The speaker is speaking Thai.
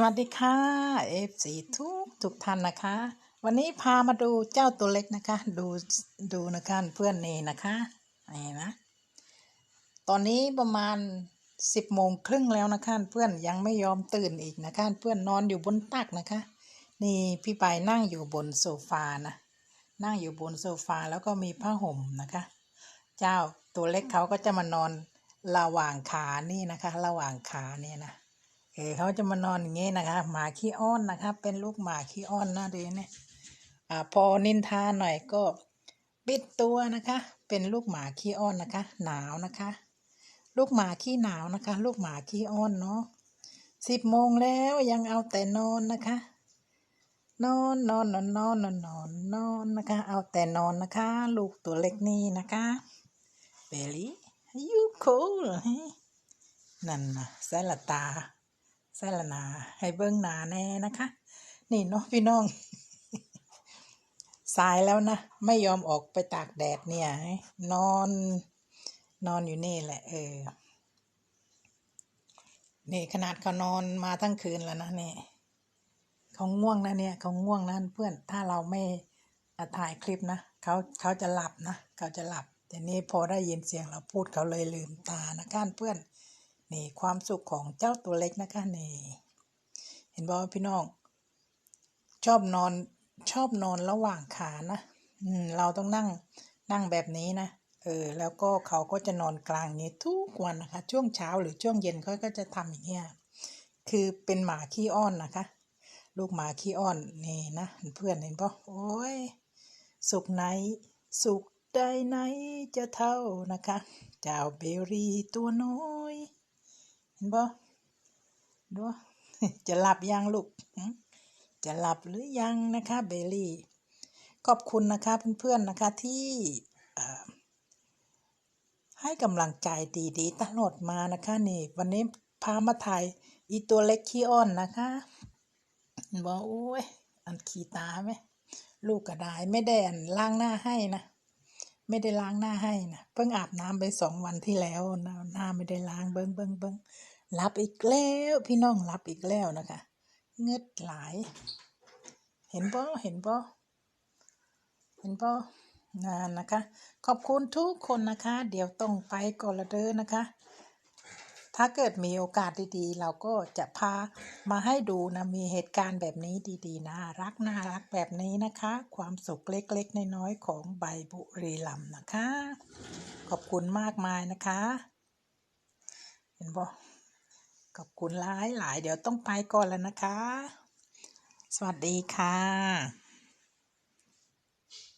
สวัสดีค่ะ FC ทุกทุกท่านนะคะ วันนี้พามาดูเจ้าตัวเล็กนะคะ ดูดูนะคะเพื่อนนี่นะคะนี่นะ ตอนนี้ประมาณสิบโมงครึ่งแล้วนะคะเพื่อนยังไม่ยอมตื่นอีกนะคะเพื่อนนอนอยู่บนตักนะคะ นี่พี่ไปนั่งอยู่บนโซฟานะนั่งอยู่บนโซฟาแล้วก็มีผ้าห่มนะคะ เจ้าตัวเล็กเขาก็จะมานอนระหว่างขานี่นะคะ ระหว่างขาเนี่ยนะ ออเขาจะมานอนอย่างงี้นะคะหมาขี้อ้อนนะคะเป็นลูกหมาขี้อ้อนนะดูเนี่ยอ่าพอนินทาหน่อยก็ปิดตัวนะคะ เป็นลูกหมาขี้อ้อนนะคะ หนาวนะคะ ลูกหมาขี้หนาวนะคะ ลูกหมาขี้อ้อนเนาะสิบโมงแล้วยังเอาแต่นอนนะคะ นอนนอนนอนนอนนอนนอนนอนนะคะ เอาแต่นอนนะคะ ลูกตัวเล็กนี่นะคะเบลลี่ยูคูลนั่นนะสายละตา สายละนาให้เบิ้งหนาแน่นะคะ นี่เนาะพี่น้อง สายแล้วนะ ไม่ยอมออกไปตากแดดเนี่ย นอน นอนอยู่นี่แหละ เออ นี่ขนาดเขานอนมาทั้งคืนแล้วนะเนี่ยเขาง่วงนะเนี่ยเขาง่วงนะเพื่อน ถ้าเราไม่อะถ่ายคลิปนะเขาเขาจะหลับนะเขาจะหลับแต่นี่พอได้ยินเสียงเราพูดเขาเลยลืมตานะคะเพื่อน นี่ความสุขของเจ้าตัวเล็กนะคะนี่เห็นบอกพี่น้อง ชอบนอนชอบนอนระหว่างขานะอืมเราต้องนั่งนั่งแบบนี้นะเออแล้วก็เขาก็จะนอนกลางนี้ทุกวันนะคะ ช่วงเช้าหรือช่วงเย็นเขาก็จะทำอย่างเงี้ยคือเป็นหมาขี้อ้อนนะคะ ลูกหมาขี้อ้อนนี่นะเพื่อนเห็นปะโอ้ยสุขไหน สุขใดไหนจะเท่านะคะเจ้าเบลลี่ตัวน้อย เห็นปะดูจะหลับยังลูกจะหลับหรือยังนะคะ เบลลี่ ขอบคุณนะคะเพื่อนๆนะคะที่ให้กำลังใจดีๆตลอดมานะคะนี่ วันนี้พามาถ่ายอีตัวเล็กขี้อ้อนนะคะบอกโอ้ยอันขี้ตาไหมลูกก็ได้ไม่ได้อันล้างหน้าให้นะ ไม่ได้ล้างหน้าให้นะเพิ่งอาบน้ำไปสองวันที่แล้วหน้าไม่ได้ล้างเบิ้งเบิ้งเบิ้งรับอีกแล้วพี่น้องรับอีกแล้วนะคะเงืดหลาย เห็นป่เห็นป่เห็นป่นานนะคะ ขอบคุณทุกคนนะคะ เดี๋ยวต้องไปก่อนละเด้อนะคะ ถ้าเกิดมีโอกาสดีๆ เราก็จะพามาให้ดูนะ มีเหตุการณ์แบบนี้ดีๆน่ารักน่ารักแบบนี้นะคะ ความสุขเล็กๆ น้อยๆ ของใบบุรีลำนะคะ ขอบคุณมากมายนะคะ เห็นบ่ขอบคุณหลายหลายๆเดี๋ยวต้องไปก่อนแล้วนะคะ สวัสดีค่ะ